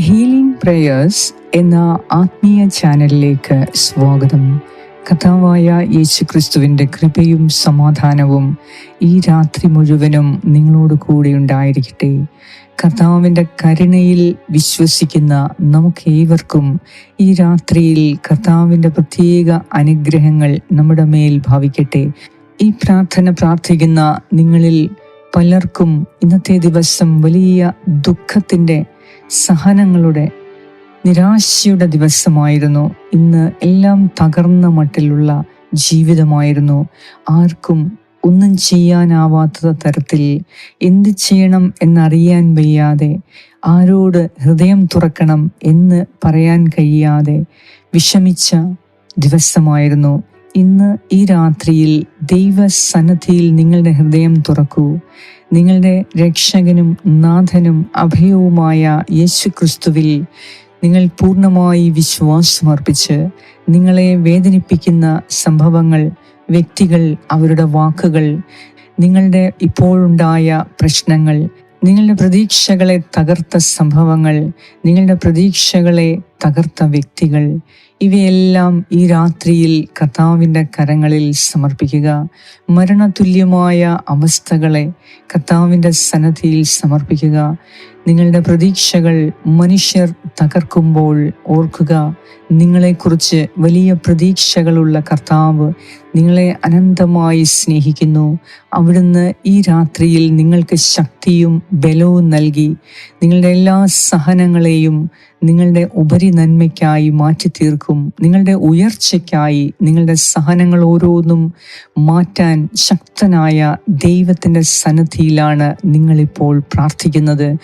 Healing prayers എന്ന ആത്മീയ ചാനലിലേക്ക് സ്വാഗതം. കഥാവായ യേശു ക്രിസ്തുവിന്റെ കൃപയും സമാധാനവും ഈ രാത്രി മുഴുവനും നിങ്ങളോട് കൂടെ ഉണ്ടായിരിക്കട്ടെ. കർത്താവിന്റെ കരുണയിൽ വിശ്വസിക്കുന്ന നമുക്ക് ഏവർക്കും ഈ രാത്രിയിൽ കർത്താവിന്റെ പ്രത്യേക അനുഗ്രഹങ്ങൾ നമ്മുടെ മേൽ ഭാവിക്കട്ടെ. ഈ പ്രാർത്ഥന പ്രാർത്ഥിക്കുന്ന നിങ്ങളിൽ പലർക്കും ഇന്നത്തെ ദിവസം വലിയ ദുഃഖത്തിന്റെ സഹനങ്ങളുടെ നിരാശയുടെ ദിവസമായിരുന്നു. ഇന്ന് എല്ലാം തകർന്ന മട്ടിലുള്ള ജീവിതമായിരുന്നു. ആർക്കും ഒന്നും ചെയ്യാനാവാത്ത തരത്തിൽ എന്ത് ചെയ്യണം എന്നറിയാൻ വയ്യാതെ ആരോട് ഹൃദയം തുറക്കണം എന്ന് പറയാൻ കഴിയാതെ വിഷമിച്ച ദിവസമായിരുന്നു. ഇന്ന് ഈ രാത്രിയിൽ ദൈവസന്നദ്ധിയിൽ നിങ്ങളുടെ ഹൃദയം തുറക്കൂ. നിങ്ങളുടെ രക്ഷകനും നാഥനും അഭയവുമായ യേശു ക്രിസ്തുവിൽ നിങ്ങൾ പൂർണമായി വിശ്വാസമർപ്പിച്ച് നിങ്ങളെ വേദനിപ്പിക്കുന്ന സംഭവങ്ങൾ വ്യക്തികൾ അവരുടെ വാക്കുകൾ നിങ്ങളുടെ ഇപ്പോഴുണ്ടായ പ്രശ്നങ്ങൾ നിങ്ങളുടെ പ്രതീക്ഷകളെ തകർത്ത സംഭവങ്ങൾ നിങ്ങളുടെ പ്രതീക്ഷകളെ തകർത്ത വ്യക്തികൾ. ഇവയെല്ലാം ഈ രാത്രിയിൽ കർത്താവിന്റെ കരങ്ങളിൽ സമർപ്പിക്കുക. മരണതുല്യമായ അവസ്ഥകളെ കർത്താവിന്റെ സന്നദ്ധിയിൽ സമർപ്പിക്കുക. നിങ്ങളുടെ പ്രതീക്ഷകൾ മനുഷ്യർ തകർക്കുമ്പോൾ ഓർക്കുക. നിങ്ങളെക്കുറിച്ച് വലിയ പ്രതീക്ഷകളുള്ള കർത്താവ് നിങ്ങളെ അനന്തമായി സ്നേഹിക്കുന്നു. അവിടുന്ന് ഈ രാത്രിയിൽ നിങ്ങൾക്ക് ശക്തിയും ബലവും നൽകി. നിങ്ങളുടെ എല്ലാ സഹനങ്ങളെയും നിങ്ങളുടെ ഉപരി നന്മയ്ക്കായി മാറ്റി തീർക്കും നിങ്ങളുടെ ഉയർച്ചയ്ക്കായി നിങ്ങളുടെ സഹനങ്ങൾ ഓരോന്നും മാറ്റാൻ ശക്തനായ ദൈവത്തിന്റെ സന്നദ്ധിയിലാണ് നിങ്ങളിപ്പോൾ പ്രാർത്ഥിക്കുന്നത്.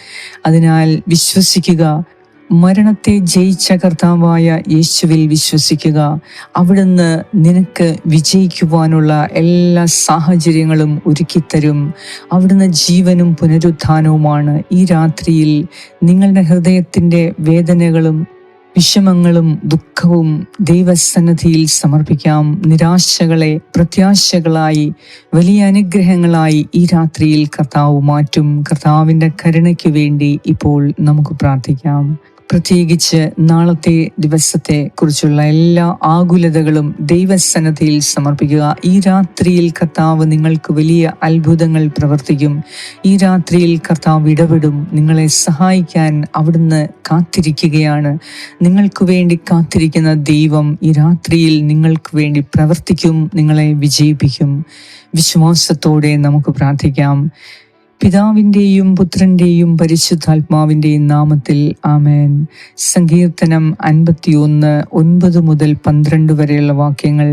അതിനാൽ വിശ്വസിക്കുക മരണത്തെ ജയിച്ച കർത്താവായ യേശുവിൽ വിശ്വസിക്കുക. അവിടുന്ന് നിനക്ക് വിജയിക്കുവാനുള്ള എല്ലാ സാഹചര്യങ്ങളും ഒരുക്കിത്തരും. അവിടുന്ന് ജീവനും പുനരുത്ഥാനവുമാണ് ഈ രാത്രിയിൽ നിങ്ങളുടെ ഹൃദയത്തിന്റെ വേദനകളും വിഷമങ്ങളും ദുഃഖവും ദൈവസന്നിധിയിൽ സമർപ്പിക്കാം. നിരാശകളെ പ്രത്യാശകളായി വലിയ അനുഗ്രഹങ്ങളായി ഈ രാത്രിയിൽ കർത്താവ് മാറ്റും. കർത്താവിന്റെ കരുണയ്ക്ക് വേണ്ടി ഇപ്പോൾ നമുക്ക് പ്രാർത്ഥിക്കാം. പ്രത്യേകിച്ച് നാളത്തെ ദിവസത്തെ കുറിച്ചുള്ള എല്ലാ ആകുലതകളും ദൈവസന്നദ്ധയിൽ സമർപ്പിക്കുക. ഈ രാത്രിയിൽ കർത്താവ് നിങ്ങൾക്ക് വലിയ അത്ഭുതങ്ങൾ പ്രവർത്തിക്കും. ഈ രാത്രിയിൽ കർത്താവ് ഇടപെടും. നിങ്ങളെ സഹായിക്കാൻ അവിടുന്ന് കാത്തിരിക്കുകയാണ്. നിങ്ങൾക്ക് വേണ്ടി കാത്തിരിക്കുന്ന ദൈവം ഈ രാത്രിയിൽ നിങ്ങൾക്ക് വേണ്ടി പ്രവർത്തിക്കും നിങ്ങളെ വിജയിപ്പിക്കും. വിശ്വാസത്തോടെ നമുക്ക് പ്രാർത്ഥിക്കാം. പിതാവിന്റെയും പുത്രന്റെയും പരിശുദ്ധാത്മാവിന്റെയും നാമത്തിൽ ആമേൻ. സങ്കീർത്തനം അൻപത്തിയൊന്ന് ഒൻപത് മുതൽ പന്ത്രണ്ട് വരെയുള്ള വാക്യങ്ങൾ.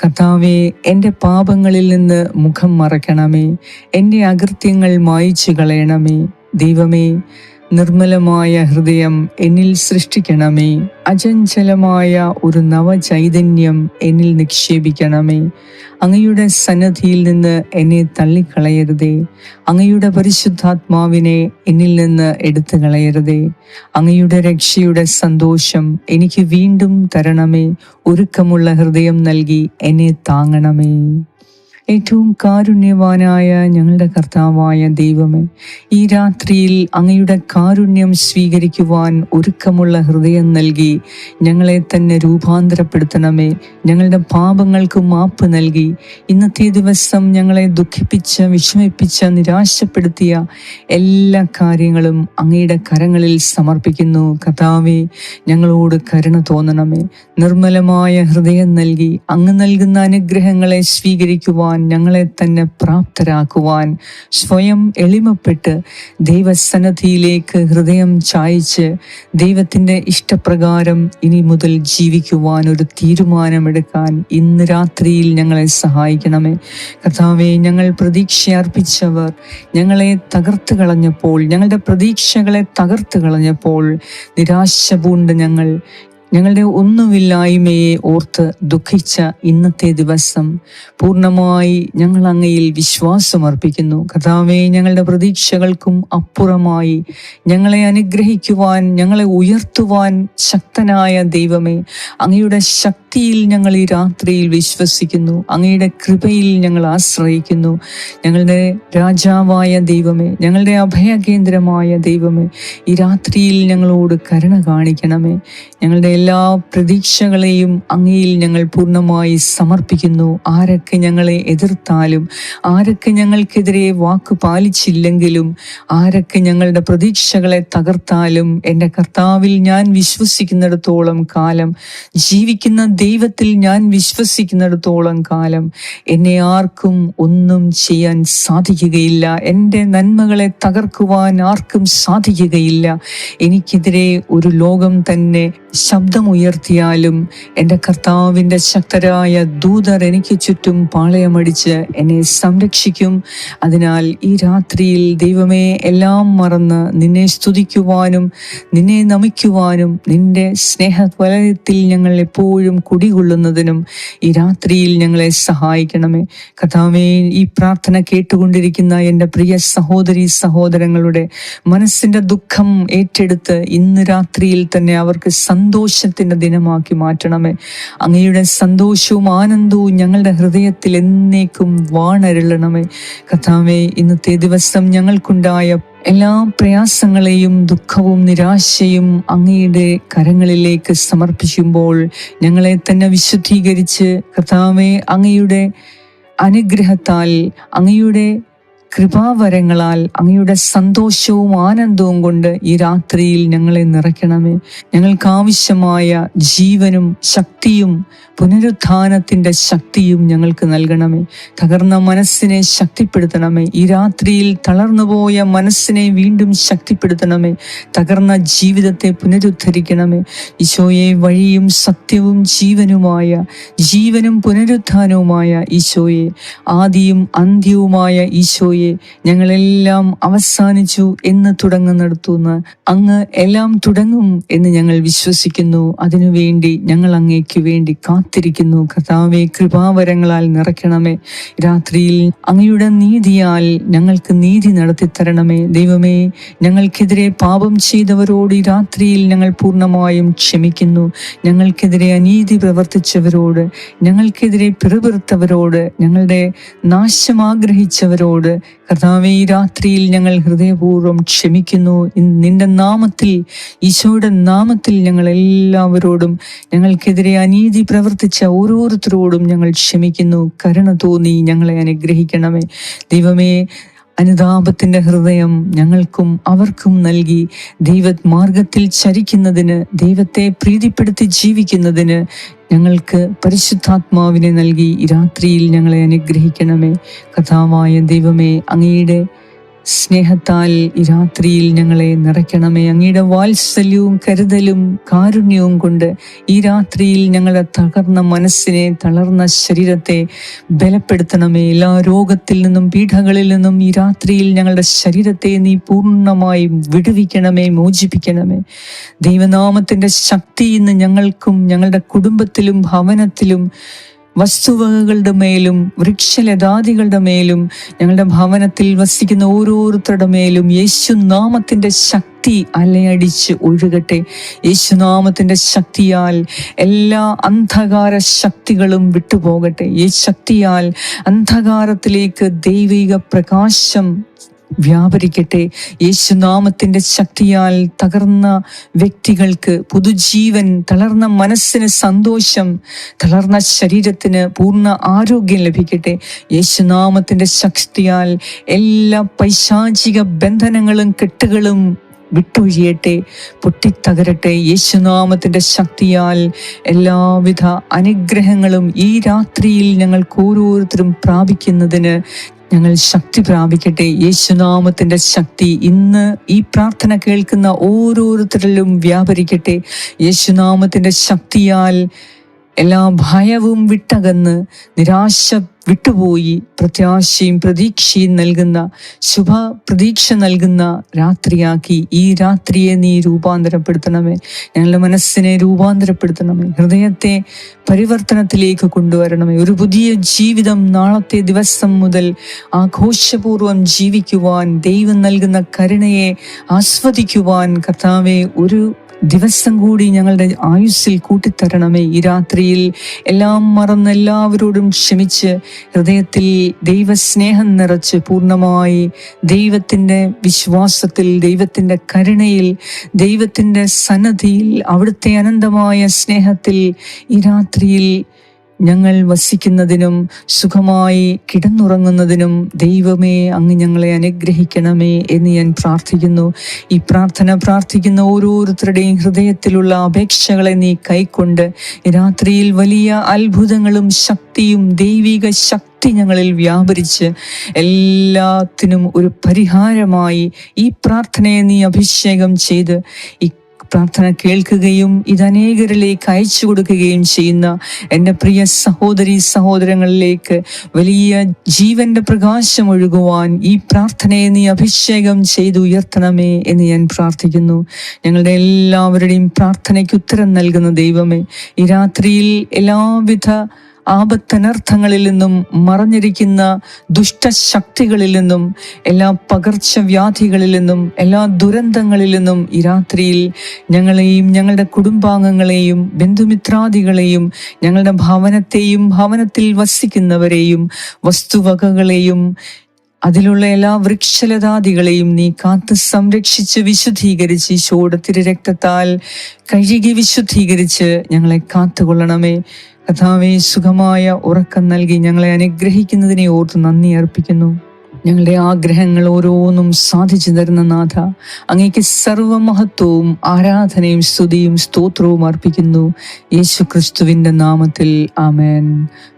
കർത്താവെ എന്റെ പാപങ്ങളിൽ നിന്ന് മുഖം മറയ്ക്കണമേ എന്റെ അകൃത്യങ്ങൾ മായിച്ചു കളയണമേ. ദൈവമേ നിർമ്മലമായ ഹൃദയം എന്നിൽ സൃഷ്ടിക്കണമേ. അചഞ്ചലമായ ഒരു നവചൈതന്യം എന്നിൽ നിക്ഷേപിക്കണമേ. അങ്ങയുടെ സന്നദ്ധിയിൽ നിന്ന് എന്നെ തള്ളിക്കളയരുതേ. അങ്ങയുടെ പരിശുദ്ധാത്മാവിനെ എന്നിൽ നിന്ന് എടുത്തു കളയരുതേ അങ്ങയുടെ രക്ഷയുടെ സന്തോഷം എനിക്ക് വീണ്ടും തരണമേ. ഒരുക്കമുള്ള ഹൃദയം നൽകി എന്നെ താങ്ങണമേ. ഏറ്റവും കാരുണ്യവാനായ ഞങ്ങളുടെ കർത്താവായ ദൈവമേ ഈ രാത്രിയിൽ അങ്ങയുടെ കാരുണ്യം സ്വീകരിക്കുവാൻ ഒരുക്കമുള്ള ഹൃദയം നൽകി ഞങ്ങളെ തന്നെ രൂപാന്തരപ്പെടുത്തണമേ. ഞങ്ങളുടെ പാപങ്ങൾക്ക് മാപ്പ് നൽകി. ഇന്നത്തെ ദിവസം ഞങ്ങളെ ദുഃഖിപ്പിച്ച വിഷമിപ്പിച്ച നിരാശപ്പെടുത്തിയ എല്ലാ കാര്യങ്ങളും അങ്ങയുടെ കരങ്ങളിൽ സമർപ്പിക്കുന്നു. കർത്താവെ ഞങ്ങളോട് കരുണ തോന്നണമേ. നിർമ്മലമായ ഹൃദയം നൽകി അങ്ങ് നൽകുന്ന അനുഗ്രഹങ്ങളെ സ്വീകരിക്കുവാൻ ഞങ്ങളെ തന്നെ പ്രാപ്തരാക്കുവാൻ സ്വയം എളിമപ്പെട്ട് ദൈവസന്നദ്ധിയിലേക്ക് ഹൃദയം ചായച്ച് ദൈവത്തിന്റെ ഇഷ്ടപ്രകാരം ഇനി മുതൽ ജീവിക്കുവാൻ ഒരു തീരുമാനമെടുക്കാൻ ഇന്ന് രാത്രിയിൽ ഞങ്ങളെ സഹായിക്കണമേ. കർത്താവെ ഞങ്ങൾ പ്രതീക്ഷ അർപ്പിച്ചവർ ഞങ്ങളെ തകർത്ത് കളഞ്ഞപ്പോൾ ഞങ്ങളുടെ പ്രതീക്ഷകളെ തകർത്ത് കളഞ്ഞപ്പോൾ നിരാശ പൂണ്ട് ഞങ്ങൾ ഞങ്ങളുടെ ഒന്നുമില്ലായ്മയെ ഓർത്ത് ദുഃഖിച്ച ഇന്നത്തെ ദിവസം പൂർണമായി ഞങ്ങൾ അങ്ങയിൽ വിശ്വാസമർപ്പിക്കുന്നു. കഥാവെ ഞങ്ങളുടെ പ്രതീക്ഷകൾക്കും അപ്പുറമായി ഞങ്ങളെ അനുഗ്രഹിക്കുവാൻ ഞങ്ങളെ ഉയർത്തുവാൻ ശക്തനായ ദൈവമേ അങ്ങയുടെ ശക്തിയിൽ ഞങ്ങൾ ഈ രാത്രിയിൽ വിശ്വസിക്കുന്നു. അങ്ങയുടെ കൃപയിൽ ഞങ്ങൾ ആശ്രയിക്കുന്നു. ഞങ്ങളുടെ രാജാവായ ദൈവമേ ഞങ്ങളുടെ അഭയകേന്ദ്രമായ ദൈവമേ ഈ രാത്രിയിൽ ഞങ്ങളോട് കരുണ കാണിക്കണമേ. ഞങ്ങളുടെ എല്ലാ പ്രതീക്ഷകളെയും അങ്ങയിൽ ഞങ്ങൾ പൂർണമായി സമർപ്പിക്കുന്നു. ആരൊക്കെ ഞങ്ങളെ എതിർത്താലും ആരൊക്കെ ഞങ്ങൾക്കെതിരെ വാക്ക് പാലിച്ചില്ലെങ്കിലും ആരൊക്കെ ഞങ്ങളുടെ പ്രതീക്ഷകളെ തകർത്താലും എന്റെ കർത്താവിൽ ഞാൻ വിശ്വസിക്കുന്നിടത്തോളം കാലം ജീവിക്കുന്ന ദൈവത്തിൽ ഞാൻ വിശ്വസിക്കുന്നിടത്തോളം കാലം എന്നെ ആർക്കും ഒന്നും ചെയ്യാൻ സാധിക്കുകയില്ല. എന്റെ നന്മകളെ തകർക്കുവാൻ ആർക്കും സാധിക്കുകയില്ല. എനിക്കെതിരെ ഒരു ലോകം തന്നെ ശബ്ദമുയർത്തിയാലും എന്റെ കർത്താവിന്റെ ശക്തരായ ദൂതർ എനിക്ക് ചുറ്റും പാളയമടിച്ച് എന്നെ സംരക്ഷിക്കും. അതിനാൽ ഈ രാത്രിയിൽ ദൈവമേ എല്ലാം മറന്ന് നിന്നെ സ്തുതിക്കുവാനും നിന്നെ നമിക്കുവാനും നിന്റെ സ്നേഹവലയത്തിൽ ഞങ്ങൾ എപ്പോഴും കുടികൊള്ളുന്നതിനും ഈ രാത്രിയിൽ ഞങ്ങളെ സഹായിക്കണമേ. കർത്താവേ ഈ പ്രാർത്ഥന കേട്ടുകൊണ്ടിരിക്കുന്ന എന്റെ പ്രിയ സഹോദരി സഹോദരങ്ങളുടെ മനസ്സിന്റെ ദുഃഖം ഏറ്റെടുത്ത് ഇന്ന് രാത്രിയിൽ തന്നെ അവർക്ക് സന്തോഷത്തിന്റെ ദിനമാക്കി മാറ്റണമേ. അങ്ങയുടെ സന്തോഷവും ആനന്ദവും ഞങ്ങളുടെ ഹൃദയത്തിൽ എന്നേക്കും വാണരുളണമേ. കഥാവേ ഇന്നത്തെ ദിവസം ഞങ്ങൾക്കുണ്ടായ എല്ലാ പ്രയാസങ്ങളെയും ദുഃഖവും നിരാശയും അങ്ങയുടെ കരങ്ങളിലേക്ക് സമർപ്പിക്കുമ്പോൾ ഞങ്ങളെ തന്നെ വിശുദ്ധീകരിച്ച് കർത്താവെ അങ്ങയുടെ അനുഗ്രഹത്താൽ അങ്ങയുടെ കൃപാവരങ്ങളാൽ അങ്ങയുടെ സന്തോഷവും ആനന്ദവും കൊണ്ട് ഈ രാത്രിയിൽ ഞങ്ങളെ നിറയ്ക്കണമേ. ഞങ്ങൾക്ക് ആവശ്യമായ ജീവനും ശക്തിയും പുനരുത്ഥാനത്തിന്റെ ശക്തിയും ഞങ്ങൾക്ക് നൽകണമേ. തകർന്ന മനസ്സിനെ ശക്തിപ്പെടുത്തണമേ. ഈ രാത്രിയിൽ തളർന്നുപോയ മനസ്സിനെ വീണ്ടും ശക്തിപ്പെടുത്തണമേ. തകർന്ന ജീവിതത്തെ പുനരുദ്ധരിക്കണമേ. ഈശോയെ വഴിയും സത്യവും ജീവനുമായ ജീവനും പുനരുത്ഥാനവുമായ ഈശോയെ ആദിയും അന്ത്യവുമായ ഈശോയെ ഞങ്ങളെല്ലാം അവസാനിച്ചു എന്ന് തുടങ്ങുന്നിടത്തുനിന്ന് അങ്ങ് എല്ലാം തുടങ്ങും എന്ന് ഞങ്ങൾ വിശ്വസിക്കുന്നു. അതിനുവേണ്ടി ഞങ്ങൾ അങ്ങേക്ക് വേണ്ടി കാത്തിരിക്കുന്നു. കർത്താവെ കൃപാവരങ്ങളാൽ നിറയ്ക്കണമേ. രാത്രിയിൽ അങ്ങയുടെ നീതിയാൽ ഞങ്ങൾക്ക് നീതി നടത്തി തരണമേ ദൈവമേ ഞങ്ങൾക്കെതിരെ പാപം ചെയ്തവരോട് ഈ രാത്രിയിൽ ഞങ്ങൾ പൂർണമായും ക്ഷമിക്കുന്നു. ഞങ്ങൾക്കെതിരെ അനീതി പ്രവർത്തിച്ചവരോട് ഞങ്ങൾക്കെതിരെ പിറുപിറുത്തവരോട് ഞങ്ങളുടെ നാശം ആഗ്രഹിച്ചവരോട് കർത്താവെ ഈ രാത്രിയിൽ ഞങ്ങൾ ഹൃദയപൂർവം ക്ഷമിക്കുന്നു. നിന്റെ നാമത്തിൽ ഈശോയുടെ നാമത്തിൽ ഞങ്ങൾ എല്ലാവരോടും ഞങ്ങൾക്കെതിരെ അനീതി പ്രവർത്തിച്ച ഓരോരുത്തരോടും ഞങ്ങൾ ക്ഷമിക്കുന്നു. കരുണ തോന്നി ഞങ്ങളെ അനുഗ്രഹിക്കണമേ. ദൈവമേ അനുതാപത്തിന്റെ ഹൃദയം ഞങ്ങൾക്കും അവർക്കും നൽകി ദൈവത് മാർഗത്തിൽ ചരിക്കുന്നതിന് ദൈവത്തെ പ്രീതിപ്പെടുത്തി ജീവിക്കുന്നതിന് ഞങ്ങൾക്ക് പരിശുദ്ധാത്മാവിനെ നൽകി രാത്രിയിൽ ഞങ്ങളെ അനുഗ്രഹിക്കണമേ. കഥാവായ ദൈവമേ അങ്ങയുടെ സ്നേഹത്താൽ ഈ രാത്രിയിൽ ഞങ്ങളെ നിറയ്ക്കണമേ. അങ്ങയുടെ വാത്സല്യവും കരുതലും കാരുണ്യവും കൊണ്ട് ഈ രാത്രിയിൽ ഞങ്ങളെ തകർന്ന മനസ്സിനെ തളർന്ന ശരീരത്തെ ബലപ്പെടുത്തണമേ. എല്ലാ രോഗത്തിൽ നിന്നും പീഠകളിൽ നിന്നും ഈ രാത്രിയിൽ ഞങ്ങളുടെ ശരീരത്തെ നീ പൂർണമായും വിടുവിക്കണമേ മോചിപ്പിക്കണമേ. ദൈവനാമത്തിന്റെ ശക്തി ഇന്ന് ഞങ്ങൾക്കും ഞങ്ങളുടെ കുടുംബത്തിലും ഭവനത്തിലും വസ്തുവകകളുടെ മേലും വൃക്ഷലതാദികളുടെ മേലും ഞങ്ങളുടെ ഭവനത്തിൽ വസിക്കുന്ന ഓരോരുത്തരുടെ മേലും യേശു നാമത്തിന്റെ ശക്തി അലയടിച്ച് ഒഴുകട്ടെ. യേശുനാമത്തിന്റെ ശക്തിയാൽ എല്ലാ അന്ധകാര ശക്തികളും വിട്ടുപോകട്ടെ. ഈ ശക്തിയാൽ അന്ധകാരത്തിലേക്ക് ദൈവിക പ്രകാശം വ്യാപരിക്കട്ടെ. യേശുനാമത്തിന്റെ ശക്തിയാൽ തകർന്ന വ്യക്തികൾക്ക് പുതുജീവൻ തളർന്ന മനസ്സിന് സന്തോഷം തളർന്ന ശരീരത്തിന് പൂർണ ആരോഗ്യം ലഭിക്കട്ടെ. യേശുനാമത്തിന്റെ ശക്തിയാൽ എല്ലാ പൈശാചിക ബന്ധനങ്ങളും കെട്ടുകളും വിട്ടൊഴിയട്ടെ പൊട്ടിത്തകരട്ടെ യേശുനാമത്തിന്റെ ശക്തിയാൽ എല്ലാവിധ അനുഗ്രഹങ്ങളും ഈ രാത്രിയിൽ ഞങ്ങൾക്ക് ഓരോരുത്തരും പ്രാപിക്കുന്നതിന് ഞങ്ങൾ ശക്തി പ്രാപിക്കട്ടെ. യേശുനാമത്തിന്റെ ശക്തി ഇന്ന് ഈ പ്രാർത്ഥന കേൾക്കുന്ന ഓരോരുത്തരിലും വ്യാപരിക്കട്ടെ. യേശുനാമത്തിന്റെ ശക്തിയാൽ എല്ലാ ഭയവും വിട്ടകന്ന് നിരാശ വിട്ടുപോയി പ്രത്യാശയും പ്രതീക്ഷയും നൽകുന്ന ശുഭ പ്രതീക്ഷ നൽകുന്ന രാത്രിയാക്കി ഈ രാത്രിയെ നീ രൂപാന്തരപ്പെടുത്തണമേ. ഞങ്ങളുടെ മനസ്സിനെ രൂപാന്തരപ്പെടുത്തണമേ. ഹൃദയത്തെ പരിവർത്തനത്തിലേക്ക് കൊണ്ടുവരണമേ. ഒരു പുതിയ ജീവിതം നാളത്തെ ദിവസം മുതൽ ആഘോഷപൂർവം ജീവിക്കുവാൻ ദൈവം നൽകുന്ന കരുണയെ ആസ്വദിക്കുവാൻ കർത്താവെ ഒരു ദിവസം കൂടി ഞങ്ങളുടെ ആയുസ്സിൽ കൂട്ടിത്തരണമേ. ഈ രാത്രിയിൽ എല്ലാം മറന്ന് എല്ലാവരോടും ക്ഷമിച്ച് ഹൃദയത്തിൽ ദൈവസ്നേഹം നിറച്ച് പൂർണമായി ദൈവത്തിന്റെ വിശ്വാസത്തിൽ ദൈവത്തിന്റെ കരുണയിൽ ദൈവത്തിന്റെ സന്നദ്ധിയിൽ അവിടുത്തെ അനന്തമായ സ്നേഹത്തിൽ ഈ രാത്രിയിൽ ഞങ്ങൾ വസിക്കുന്നതിനും സുഖമായി കിടന്നുറങ്ങുന്നതിനും ദൈവമേ അങ്ങ് ഞങ്ങളെ അനുഗ്രഹിക്കണമേ എന്ന് ഞാൻ പ്രാർത്ഥിക്കുന്നു. ഈ പ്രാർത്ഥന പ്രാർത്ഥിക്കുന്ന ഓരോരുത്തരുടെയും ഹൃദയത്തിലുള്ള അപേക്ഷകളെ നീ കൈക്കൊണ്ട് രാത്രിയിൽ വലിയ അത്ഭുതങ്ങളും ശക്തിയും ദൈവിക ശക്തി ഞങ്ങളിൽ വ്യാപരിച്ച് എല്ലാത്തിനും ഒരു പരിഹാരമായി ഈ പ്രാർത്ഥനയെ നീ അഭിഷേകം ചെയ്ത് ഈ പ്രാർത്ഥന കേൾക്കുകയും ഇത് അനേകരിലേക്ക് അയച്ചു കൊടുക്കുകയും ചെയ്യുന്ന എന്റെ പ്രിയ സഹോദരി സഹോദരങ്ങളിലേക്ക് വലിയ ജീവന്റെ പ്രകാശം ഒഴുകുവാൻ ഈ പ്രാർത്ഥനയെ നീ അഭിഷേകം ചെയ്ത് ഉയർത്തണമേ എന്ന് ഞാൻ പ്രാർത്ഥിക്കുന്നു. ഞങ്ങളുടെ എല്ലാവരുടെയും പ്രാർത്ഥനയ്ക്ക് ഉത്തരം നൽകുന്ന ദൈവമേ ഈ രാത്രിയിൽ എല്ലാവിധ ആപത്തനർത്ഥങ്ങളിൽ നിന്നും മറഞ്ഞിരിക്കുന്ന ദുഷ്ടശക്തികളിൽ നിന്നും എല്ലാ പകർച്ചവ്യാധികളിൽ നിന്നും എല്ലാ ദുരന്തങ്ങളിൽ നിന്നും ഈ രാത്രിയിൽ ഞങ്ങളെയും ഞങ്ങളുടെ കുടുംബാംഗങ്ങളെയും ബന്ധുമിത്രാദികളെയും ഞങ്ങളുടെ ഭവനത്തെയും ഭവനത്തിൽ വസിക്കുന്നവരെയും വസ്തുവകകളെയും അതിലുള്ള എല്ലാ വൃക്ഷലതാദികളെയും നീ കാത്ത് സംരക്ഷിച്ച് വിശുദ്ധീകരിച്ച് ഈശോയുടെ തിരുരക്തത്താൽ കഴുകി വിശുദ്ധീകരിച്ച് ഞങ്ങളെ കാത്തുകൊള്ളണമേ. കഥാവേ സുഖമായ ഉറക്കം നൽകി ഞങ്ങളെ അനുഗ്രഹിക്കുന്നതിനെ ഓർത്ത് നന്ദി അർപ്പിക്കുന്നു. ഞങ്ങളുടെ ആഗ്രഹങ്ങൾ ഓരോന്നും സാധിച്ചു തരുന്ന നാഥ. അങ്ങേക്ക് സർവമഹത്വവും ആരാധനയും സ്തുതിയും സ്തോത്രവും അർപ്പിക്കുന്നു. യേശു ക്രിസ്തുവിന്റെ നാമത്തിൽ ആമേൻ.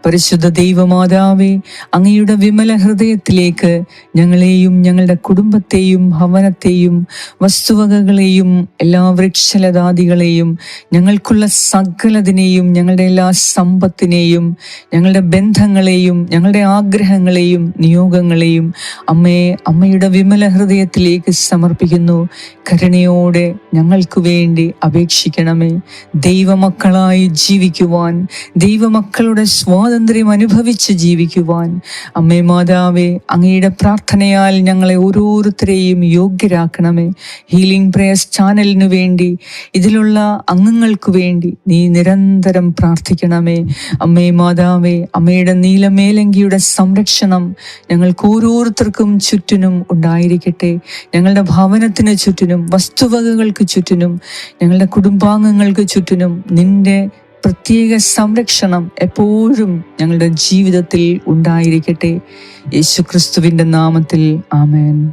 പരിശുദ്ധ ദൈവമാതാവേ അങ്ങയുടെ വിമല ഹൃദയത്തിലേക്ക് ഞങ്ങളെയും ഞങ്ങളുടെ കുടുംബത്തെയും ഭവനത്തെയും വസ്തുവകകളെയും എല്ലാ വൃക്ഷലതാദികളെയും ഞങ്ങൾക്കുള്ള സകലതിനെയും ഞങ്ങളുടെ എല്ലാ സമ്പത്തിനെയും ഞങ്ങളുടെ ബന്ധങ്ങളെയും ഞങ്ങളുടെ ആഗ്രഹങ്ങളെയും നിയോഗങ്ങളെയും അമ്മയെ അമ്മയുടെ വിമല ഹൃദയത്തിലേക്ക് സമർപ്പിക്കുന്നു. കരുണയോടെ ഞങ്ങൾക്ക് വേണ്ടി അപേക്ഷിക്കണമേ. ദൈവമക്കളായി ജീവിക്കുവാൻ ദൈവമക്കളുടെ സ്വാതന്ത്ര്യം അനുഭവിച്ച് ജീവിക്കുവാൻ. അമ്മേ മാതാവേ അങ്ങയുടെ പ്രാർത്ഥനയാൽ ഞങ്ങളെ ഓരോരുത്തരെയും യോഗ്യരാക്കണമേ. ഹീലിംഗ് പ്രേയർസ് ചാനലിനു വേണ്ടി ഇതിലുള്ള അംഗങ്ങൾക്ക് വേണ്ടി നീ നിരന്തരം പ്രാർത്ഥിക്കണമേ. അമ്മേ മാതാവേ അമ്മയുടെ നീലമേലങ്കിയുടെ സംരക്ഷണം ഞങ്ങൾക്ക് ഓരോരുത്തർക്കും ചുറ്റിനും ഉണ്ടായിരിക്കട്ടെ. ഞങ്ങളുടെ ഭവനത്തിന് ചുറ്റിനും വസ്തുവകകൾക്ക് ചുറ്റിനും ഞങ്ങളുടെ കുടുംബാംഗങ്ങൾക്ക് ചുറ്റിനും നിന്റെ പ്രത്യേക സംരക്ഷണം എപ്പോഴും ഞങ്ങളുടെ ജീവിതത്തിൽ ഉണ്ടായിരിക്കട്ടെ. യേശുക്രിസ്തുവിന്റെ നാമത്തിൽ ആമേൻ.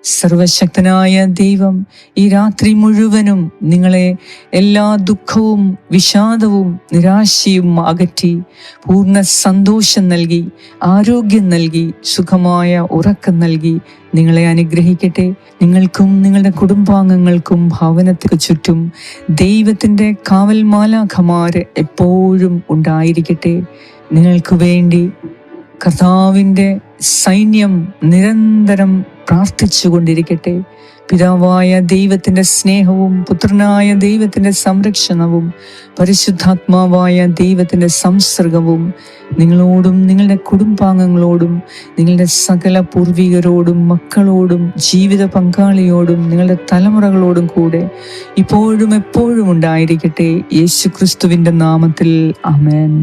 സർവശക്തനായ ദൈവം ഈ രാത്രി മുഴുവനും നിങ്ങളെ എല്ലാ ദുഃഖവും വിഷാദവും നിരാശയും അകറ്റി പൂർണ സന്തോഷം നൽകി ആരോഗ്യം നൽകി സുഖമായ ഉറക്കം നൽകി നിങ്ങളെ അനുഗ്രഹിക്കട്ടെ. നിങ്ങൾക്കും നിങ്ങളുടെ കുടുംബാംഗങ്ങൾക്കും ഭവനത്തിന് ചുറ്റും ദൈവത്തിന്റെ കാവൽ മാലാഖമാര് എപ്പോഴും ഉണ്ടായിരിക്കട്ടെ. നിങ്ങൾക്ക് വേണ്ടി കർത്താവിന്റെ സൈന്യം നിരന്തരം പ്രാർത്ഥിച്ചു കൊണ്ടിരിക്കട്ടെ പിതാവായ ദൈവത്തിന്റെ സ്നേഹവും പുത്രനായ ദൈവത്തിന്റെ സംരക്ഷണവും പരിശുദ്ധാത്മാവായ ദൈവത്തിന്റെ സംസർഗവും നിങ്ങളോടും നിങ്ങളുടെ കുടുംബാംഗങ്ങളോടും നിങ്ങളുടെ സകല പൂർവികരോടും മക്കളോടും ജീവിത പങ്കാളിയോടും നിങ്ങളുടെ തലമുറകളോടും കൂടെ ഇപ്പോഴും എപ്പോഴും ഉണ്ടായിരിക്കട്ടെ. യേശുക്രിസ്തുവിന്റെ നാമത്തിൽ. അമേൻ